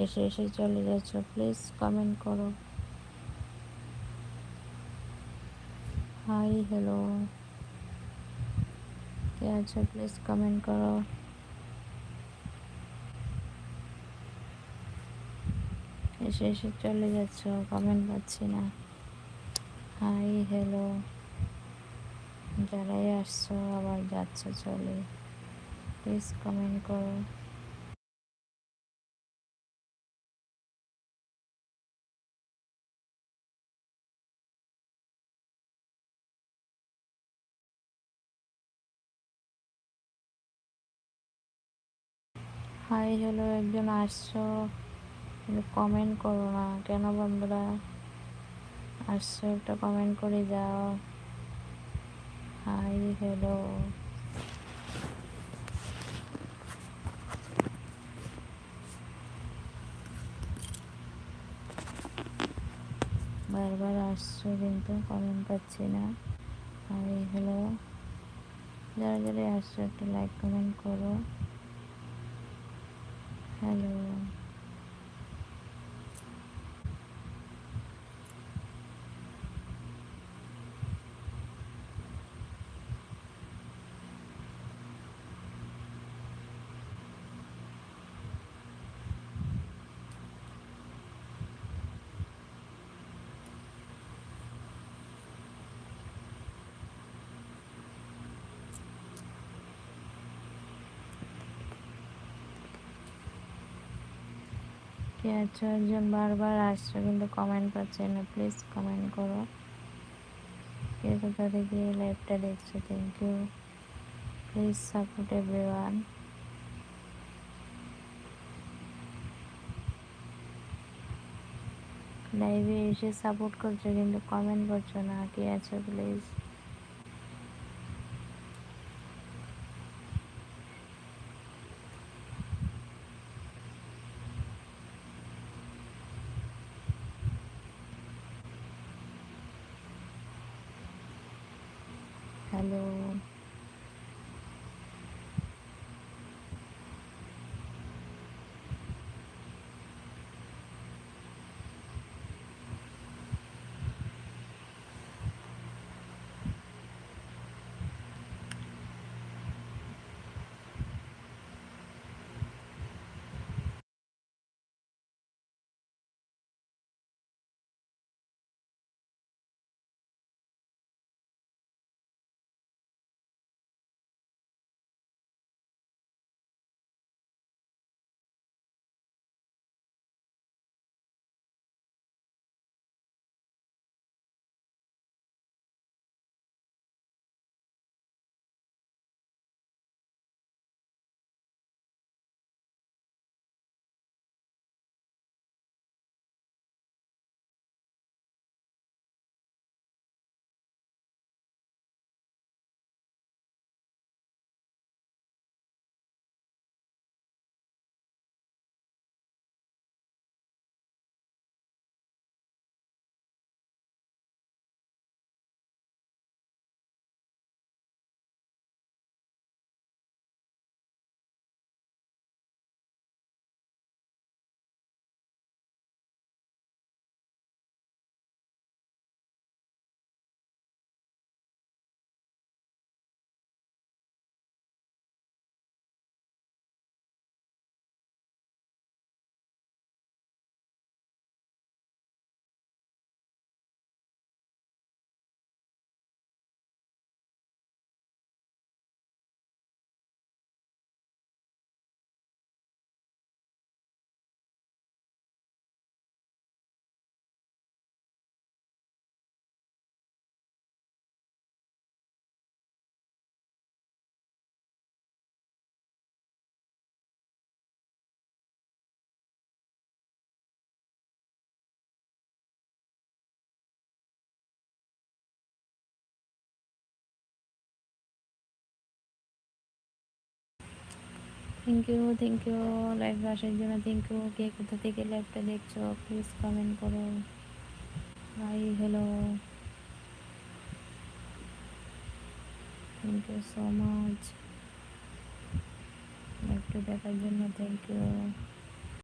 এসে এসে চলে যাচ্ছ প্লিজ কমেন্ট করো। হাই হ্যালো কে আছো প্লিজ কমেন্ট করো। এসে এসে চলে যাচ্ছ কমেন্ট পাচ্ছি না। হাই হ্যালো যারাই আসছো, আবার যাচ্ছ, চলে। প্লিজ কমেন্ট করো। হাই হলো একজন আসছো? কমেন্ট করো না। কেন বন্ধুরা আসছো? একটা কমেন্ট করে যাও। Hi, hello. বারবার আসছো কিন্তু কমেন্ট পাচ্ছি না। Hi, hello. যারা যারা আসছো একটা লাইক কমেন্ট করো। হ্যালো কে আছো একজন বারবার আসছো, কিন্তু কমেন্ট পাচ্ছে না। প্লিজ কমেন্ট করো। কে কোথা থেকে লাইভটা দেখছ thank you please support everyone লাইভে এসে সাপোর্ট করছ, কিন্তু কমেন্ট করছ না। কে আছো please hello thank you thank you লাইভে আসার জন্য থ্যাংক ইউ কে কোথা থেকে লাইভটা দেখছ? প্লিজ কমেন্ট করো। Hi hello thank you so much লাইভটা দেখার জন্য থ্যাংক ইউ